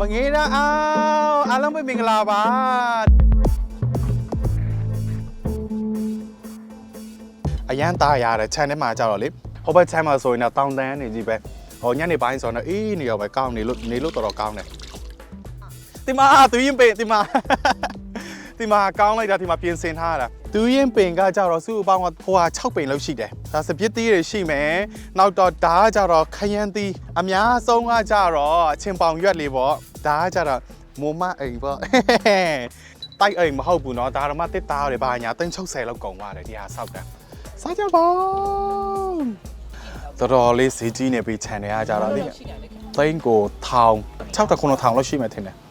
မငေးရအောင်အားလုံးပဲမင်္ဂလာပါအရန်သားရတယ် channel မှာကြတော့လေဟိုဘက် channel မှာဆိုရင်တော့တောင်းတန်းနေကြီးပဲဟိုညနေပိုင်းဆိုတော့အေးနေရောပဲကောင်းနေလို့နေလို့တော်တော်ကောင်းတယ်ဒီမှာသူရင်ပင်ဒီမှာဒီမှာကောင်းလိုက်တာဒီမှာပြင်ဆင်ထားရတာ သူရင်ပင်ကကြတော့စုအပေါင်းကဟိုဟာ6ပင်လောက်ရှိတယ်ဒါစပစ်သီးတွေရှိမယ်နောက်တော့ဓာကကြတော့ခရမ်းသီးအများဆုံးကကြတော့အချင်းပေါင်ရွက်လေးပေါ့ဒါကကြတော့မိုမအိမ်ပေါ့ တိုက်အိမ်မဟုတ်ဘူးเนาะဒါတော့မှတစ်သားတွေဘာညာ360လောက်ကုန်သွားတယ်ဒီဟာဆောက်တာစားကြပါတော်တော်လေးဈေးကြီးနေပြီ channel ကကြတော့လေသိန်းကိုထောင်6တခုထောင်လောက်ရှိမှထင်တယ်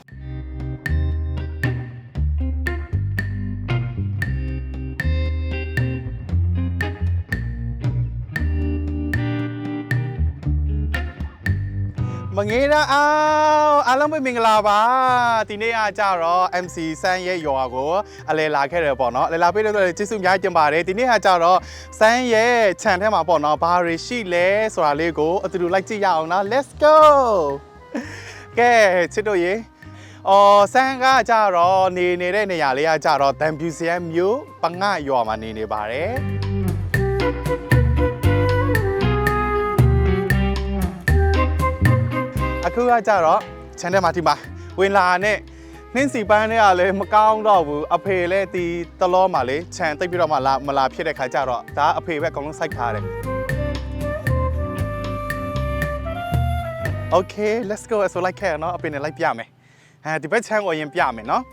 မငေးရအောင်အားလုံးပဲမင်္ဂလာပါဒီနေ့အားကြတော့ MC ဆန်းရဲ့ရွာကိုအလဲလာခဲ့တယ်ပေါ့နော်အလဲလာပေးတဲ့အတွက်ကျေးဇူးအများကြီးတင်ပါတယ်ဒီနေ့အားကြတော့ဆန်းရဲ့ခြံထဲမှာပေါ့နော်ဘာတွေရှိလဲဆိုတာလေးကိုအတူတူလိုက်ကြည့်ရအောင်နော် let's go ကဲချစ်တို့ရေအော်ဆန်းကကြတော့နေနေတဲ့နေရာလေးကကြတော့တန်ပြူစီယမ်မြို့ပငါရွာမှာနေနေပါတယ် ခုကကြတော့ channel မှာဒီမှာဝင်လာနဲ့နှင်းစီပန်းတွေကလည်းမကောင်းတော့ဘူးအဖေလည်းဒီတလောမှာလေခြံတိတ်ပြီးတော့မှလာမလာဖြစ်တဲ့ခါကျတော့ဒါအဖေပဲအကုန်လုံးစိုက်ထားတယ် Okay let's go ဆိုလိုက်ခဲ့ရနော်အဖေနဲ့လိုက်ပြမယ်အဲဒီဘက်ခြံကိုအရင်ပြမယ်နော်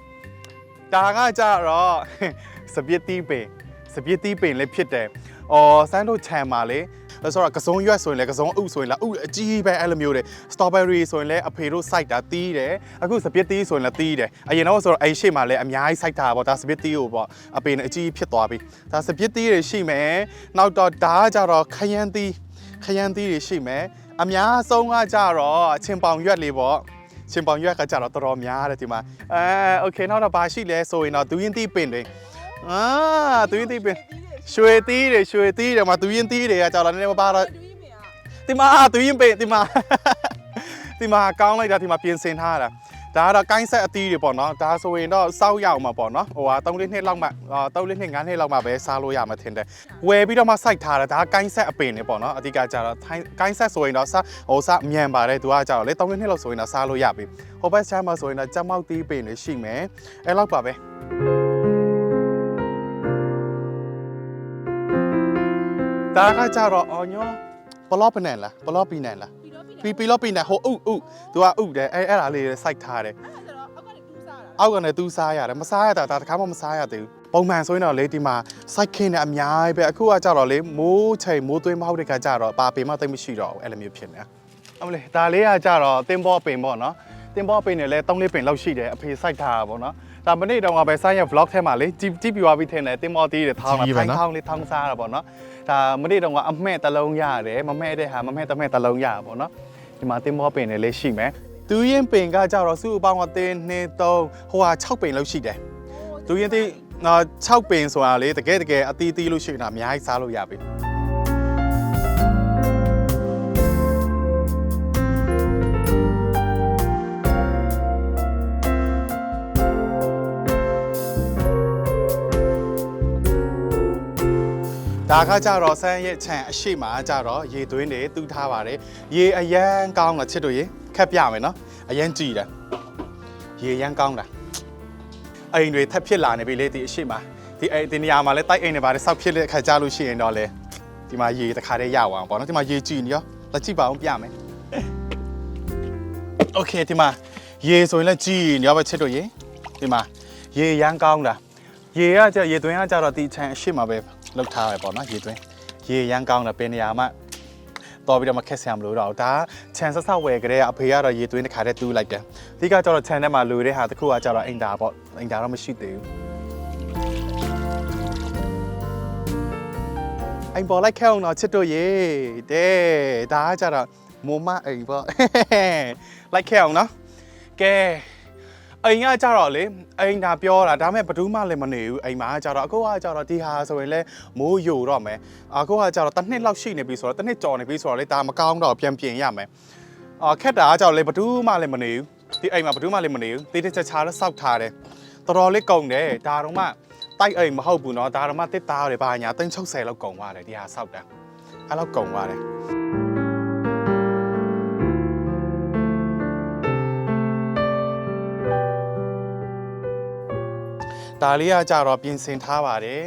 ဒါကကြတော့စပစ်တီးပင်စပစ်တီးပင်လည်းဖြစ်တယ် အော်စမ်းတို့ခြံမှာလေအဲ့ဆိုတော့ကစုံရွက်ဆိုရင်လည်းကစုံအုပ်ဆိုရင်လည်းအုပ်အကြီးပဲအဲ့လိုမျိုးတွေ strawberry ဆိုရင်လည်းအဖေတို့စိုက်တာတီးတယ်အခုစပစ်တီးဆိုရင်လည်းတီးတယ်အရင်တော့ဆိုတော့အဲ့ရှေ့မှာလည်းအများကြီးစိုက်တာပေါ့ဒါစပစ်တီးကိုပေါ့အဖေနဲ့အကြီးဖြစ်သွားပြီဒါစပစ်တီးတွေရှိမယ်နောက်တော့ဒါကကြတော့ခရမ်းတီးခရမ်းတီးတွေရှိမယ်အများဆုံးကကြတော့အချင်းပေါင်ရွက်လေးပေါ့ ချင်းပေါင်ရွက်ကကြတော့တော်တော်များတယ်ဒီမှာအဲโอเคနောက်တော့ဘာရှိလဲဆိုရင်တော့ဒူရင်တီးပင်တွေအာဒူရင်တီးပင် ရွှေတီးတွေရွှေတီးတွေမှာဒူရင်တီးတွေကကြတော့နည်းနည်းမပါတော့ဒီမှာဒူရင်ပင်ဒီမှာဒီမှာကောင်းလိုက်တာဒီမှာပြင်ဆင်ထားတာဒါကတော့ကိုင်းဆက်အသီးတွေပေါ့နော်ဒါဆိုရင်တော့စောက်ရအောင်မှာပေါ့နော်ဟိုဟာ3လေးနှစ်လောက်မှ3လေးနှစ်5နှစ်လောက်မှပဲစားလို့ရမှာထင်တယ်ဝယ်ပြီးတော့မှစိုက်ထားတာဒါကကိုင်းဆက်အပင်တွေပေါ့နော်အဓိကကြတော့ကိုင်းဆက်ဆိုရင်တော့စားဟိုစားမြန်ပါတယ်သူကကြတော့လေ3လေးနှစ်လောက်ဆိုရင်တော့စားလို့ရပြီဟိုဘက်ချမ်းမှာဆိုရင်တော့ကြက်မောက်တီးပင်တွေရှိမယ်အဲ့လောက်ပါပဲ ဒါကကြတော့အော်ညောဘလော့ပနန်လားဘလော့ပီနန်လားပီပီလော့ပီနန်ဟိုဥဥသူကဥတယ်အဲ့အဲ့ဒါလေးစိုက်ထားတယ်အောက်ကနေသူစားရတယ်မစားရတာဒါတခါမှမစားရသေးဘူးပုံမှန်ဆိုရင်တော့လေဒီမှာစိုက်ခင်းနေအများကြီးပဲအခုကကြတော့လေမိုးချိန်မိုးသွင်းမဟုတ်တဲ့ခါကြတော့ပါပင်မသိမ့်မရှိတော့ဘူးအဲ့လိုမျိုးဖြစ်နေတာအမလေးဒါလေးကကြတော့တင်းဘောပင်ပေါ့နော် တင်ပေါ်ပင်နဲ့လဲ3လေးပင်လောက်ရှိတယ်အဖေစိုက်ထားတာပေါ့နော်ဒါမနေ့တုန်းကပဲဆိုင်းရဲ့ vlog ထဲမှာလေကြည့်ကြည့်ပြသွားပြီးထင်တယ်တင်ပေါ်တီးတယ်ထောင်းတာထိုင်းထောင်းလေးထောင်းစားတာပေါ့နော်ဒါမနေ့တုန်းကအမှဲ့တစ်လုံးရတယ်မမဲ့တဲ့ဟာမမဲ့တစ်မဲ့တစ်လုံးရတာပေါ့နော်ဒီမှာတင်ပေါ်ပင်နဲ့လေးရှိမယ်သူရင်ပင်ကကြတော့စုအပေါင်းကတင်း2 3ဟိုဟာ6ပင်လောက်ရှိတယ်သူရင်တီး6ပင်ဆိုတာလေတကယ်တကယ်အတီးတီးလို့ရှိရင်တော့အများကြီးစားလို့ရပြီ ဒါကကြတော့ဆန်းရဲ့ခြံအရှိမကြတော့ရေသွင်းတွေတူးထားပါတယ်ရေအရန်ကောင်းတာချစ်တို့ရေခက်ပြမယ်နော်အရန်ကြည်တယ်ရေအရန်ကောင်းတာအိမ်တွေထပ်ဖြစ်လာနေပြီလေဒီအရှိမဒီအိမ်ဒီနေရာမှာလဲတိုက်အိမ်တွေပါတယ်စောက်ဖြစ်တဲ့အခါကြလို့ရှိရင်တော့လေဒီမှာရေတစ်ခါတည်းရအောင်ပေါ့နော်ဒီမှာရေကြည်နေရောလက်ကြည့်ပါအောင်ပြမယ်โอเคဒီမှာရေဆိုရင်လည်းကြည်နေရောပဲချစ်တို့ရေဒီမှာရေအရန်ကောင်းတာရေကကြရေသွင်းကကြတော့ဒီခြံအရှိမပဲ လောက်ထားရပေါ့နော်ရေသွင်းရေရမ်းကောင်းတယ်ပင်နေရာမှာတော်ပြီးတော့မခက်ဆရာမလို့တော့ဒါခြံဆက်ဆောက်ဝယ်ကြတဲ့အဖေကတော့ရေသွင်းတစ်ခါတည်းတူးလိုက်တယ်အဓိကကျတော့ခြံထဲမှာလူတဲ့ဟာတစ်ခုကကျတော့အိမ်တာပေါ့အိမ်တာတော့မရှိသေးဘူးအိမ်ပေါ်လိုက်ခဲအောင်တော့ချစ်တို့ရေတဲ့ဒါကကျတော့မိုမအိမ်ပေါ့လိုက်ခဲအောင်နော်ကဲ အိမ်ကကြတော့လေအိမ်ဒါပြောတာဒါပေမဲ့ဘယ်သူမှလည်းမနေဘူးအိမ်မှာကကြတော့အခုကကြတော့ဒီဟာဆိုရင်လဲမိုးယိုတော့မယ်အခုကကြတော့တစ်နှစ်လောက်ရှိနေပြီဆိုတော့တစ်နှစ်ကြော်နေပြီဆိုတော့လေဒါမကောင်းတော့ပြန်ပြင်ရမယ်အာခက်တာကကြတော့လေဘယ်သူမှလည်းမနေဘူး ဒီအိမ်မှာဘယ်သူမှလည်းမနေဘူးတေးတစ်ချက်ချာတော့စောက်ထားတယ်တော်တော်လေးကုန်တယ်ဒါတော့မှတိုက်အိမ်မဟုတ်ဘူးเนาะဒါတော့မှတစ်သားတယ်ဘာညာ360လောက်ကုန်သွားတယ်ဒီဟာစောက်တာအဲ့လောက်ကုန်သွားတယ် ဒါလေးကကြတော့ပြင်ဆင်ထားပါတယ်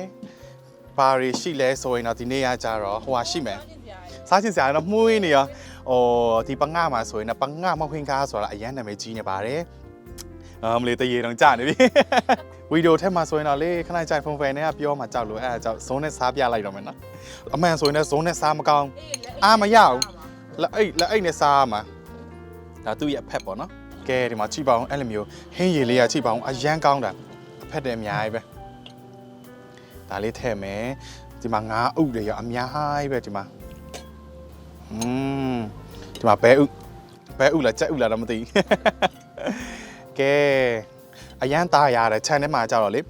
ဘာတွေရှိလဲဆိုရင်တော့ဒီနေ့ကကြတော့ဟိုဟာရှိမယ်စားချင်စရာတော့မှုေးနေရဟိုဒီပငါမှာဆိုရင်တော့ပငါမခွင်ကားဆိုတာအရန်နာမည်ကြီးနေပါတယ်အမလေးတရေတော့ကြာနေပြီဗီဒီယိုထဲမှာဆိုရင်တော့လေခဏကြာဖုန်ဖန်နဲ့ကပြောမှကြောက်လို့အဲ့ဒါကြောင့်ဇုံးနဲ့စားပြလိုက်တော့မယ်နော်အမှန်ဆိုရင်လည်းဇုံးနဲ့စားမကောင်းလက်အိတ်လက်အိတ်နဲ့စားမှာဒါသူ့ရဲ့အဖက်ပေါ့နော်ကဲဒီမှာချိပါအောင်အဲ့လိုမျိုးဟင်းရည်လေးကချိပါအောင်အရန်ကောင်းတာအ ဖက်တယ်အများကြီးပဲဒါလေးထည့်မယ်ဒီမှာငါးအုပ်တွေရောအများကြီးပဲဒီမှာอืมဒီမှာဘဲဥဘဲဥလားကြက်ဥလားတော့မသိဘူးကဲအရန်သားရတယ်ခြံထဲမှာကြတော့လေ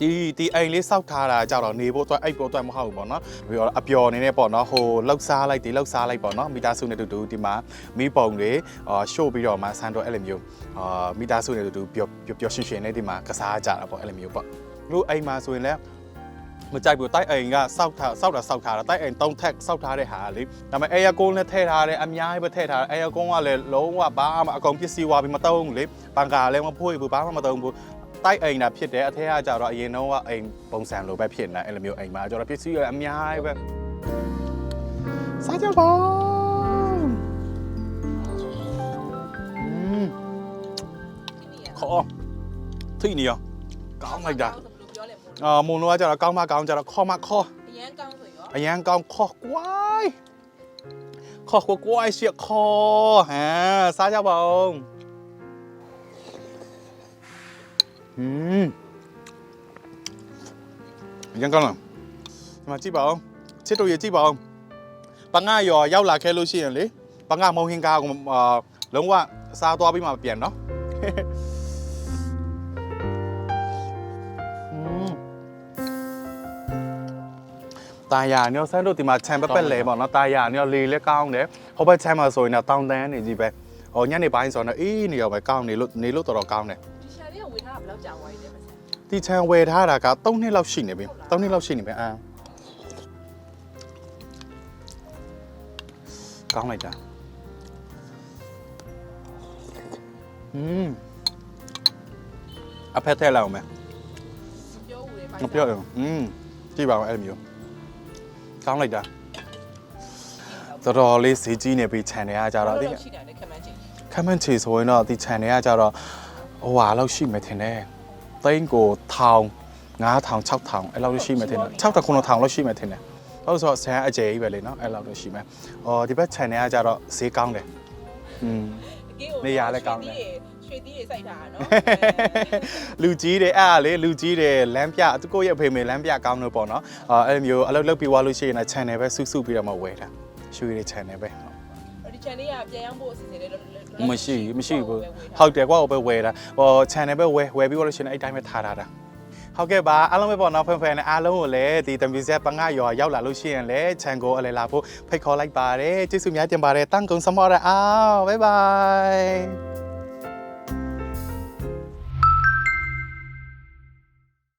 ဒီဒီအိမ်လေးစောက်ထားတာကြတော့နေဖို့အတွက်အိတ်ဖို့အတွက်မဟုတ်ဘူးပေါ့နော်ပြီးတော့အပျော်နေနေပေါ့နော်ဟိုလောက်စားလိုက်ဒီလောက်စားလိုက်ပေါ့နော်မိသားစုနဲ့တူတူဒီမှာမိပုံတွေအာရှို့ပြီးတော့မှဆန်တော့အဲ့လိုမျိုးအာမိသားစုနဲ့တူတူပျော်ပျော်ပျော်ရွှင်ရွှင်နဲ့ဒီမှာကစားကြတာပေါ့အဲ့လိုမျိုးပေါ့လို့အိမ်မှာဆိုရင်လည်းမကြိုက်ဘူးတိုက်အိမ်ကစောက်ထားစောက်တာစောက်ထားတာတိုက်အိမ်၃ထက်စောက်ထားတဲ့ဟာလေဒါပေမဲ့ air con နဲ့ထည့်ထားတယ်အများကြီးပဲထည့်ထားတယ် air con ကလည်းလုံးဝဘာမှအကုန်ပစ္စည်းဝါပြီးမတုံးဘူးလေဘန်ကာလည်းမဖွေးဘူးဘာမှမတုံးဘူး တိုက်အိမ်တာဖြစ်တယ်အထက်ကကြတော့အရင်တော့ကအိမ်ပုံစံလိုပဲဖြစ်နေအဲ့လိုမျိုးအိမ်မှာကျတော့ပစ္စည်းရအများကြီးပဲစားကြပါอืมခေါ်ထိနေရောကောင်းလိုက်တာပြောလဲမို့အာမုံလောကကြတော့ကောင်းမကောင်းကြတော့ခေါ်မခေါ်အရန်ကောင်းဆိုရောအရန်ကောင်းခေါ်ကွိုင်းခေါ်ကွကွိုင်းရှေ့ခေါ်ဟမ်စားကြပါဦး ဟင်းအရန်ကောင်းလားဒီမှာကြည့်ပါဦးချစ်တို့ရကြည့်ပါဦးပငါရောရောက်လာခဲ့လို့ရှိရင်လေပငါမုံဟင်ကားကိုအာလုံးဝစားသွားပြီးမှပြန်နော်ဟင်း ตาယာညောဆန်းတို့ဒီမှာခြံပက်ပက်လဲပေါ့နော်ตาယာညောလေလဲကောင်းတယ်ဟိုဘက်ခြံမှာဆိုရင်တော့တောင်တန်းနေကြီးပဲဟိုညနေပိုင်းဆိုတော့အေးနေရောပဲကောင်းနေလို့နေလို့တော်တော်ကောင်းတယ် ဒီရှာလေးကဝေထားတာ ဘယ်လောက်ကြာသွားပြီလဲမဆန် ဒီခြံဝယ်ထားတာက3နှစ်လောက်ရှိနေပြီ3နှစ်လောက်ရှိနေပြီအာကောင်းလိုက်တာอืมအဖက်ထဲလာအောင်မယ် ပြောဦးလေ မပြောရဘူးอืมကြည့်ပါဦးအဲ့လိုမျိုးကောင်းလိုက်တာတော်တော်လေးဈေးကြီးနေပြီခြံထဲကကြတော့ဒီ ရှိတယ်လေခမန်းချင်း ခမန့်ချေဆိုရင်တော့ဒီ channel ကကြတော့ ဟိုဟာလောက်ရှိမှထင်တယ်။သိန်းကို1000 9000 6000အဲ့လောက်လို့ရှိမှထင်တယ်။6000 9000လောက်ရှိမှထင်တယ်။ဟုတ်ဆိုတော့ဆန်အကျယ်ကြီးပဲလေနော်အဲ့လောက်လို့ရှိမှ။အော်ဒီဘက် channel ကကြတော့ဈေးကောင်းတယ်။อืมအကေကိုနေရာလည်းကောင်းတယ်ရွှေသီးတွေစိုက်ထားတာနော်လူကြီးတယ်အဲ့ဒါလေလူကြီးတယ်လမ်းပြသူကိုယ့်ရဲ့အဖေမေလမ်းပြကောင်းလို့ပေါ့နော်။အော်အဲ့လိုမျိုးအလုပ်လုပ်ပြီးသွားလို့ရှိရင်လည်း channel ပဲစုစုပြီးတော့မှဝယ်တာ။ရွှေတွေ channel ပဲဟုတ်ဒီ channel ကပြန်ရောက်ဖို့အစီအစဉ်လေးတော့ မရှိဘူးမရှိဘူးဟုတ်တယ်ကွာဟိုပဲဝယ်တာဟို channel ပဲဝယ်ဝယ်ပြီးတော့လို့ရှိရင်အဲ့တိုင်းပဲထားထားတာဟုတ်ကဲ့ပါအားလုံးပဲပေါ့နော်ဖန်ဖန်နဲ့အားလုံးကိုလည်းဒီတမီဆက်ပငါရောရောက်လာလို့ရှိရင်လည်း channel ကိုအလဲလာဖို့ဖိတ်ခေါ်လိုက်ပါတယ်ကျေးဇူးများတင်ပါတယ်တန်ကုံစမောရအောင်ဘိုင်ဘိုင်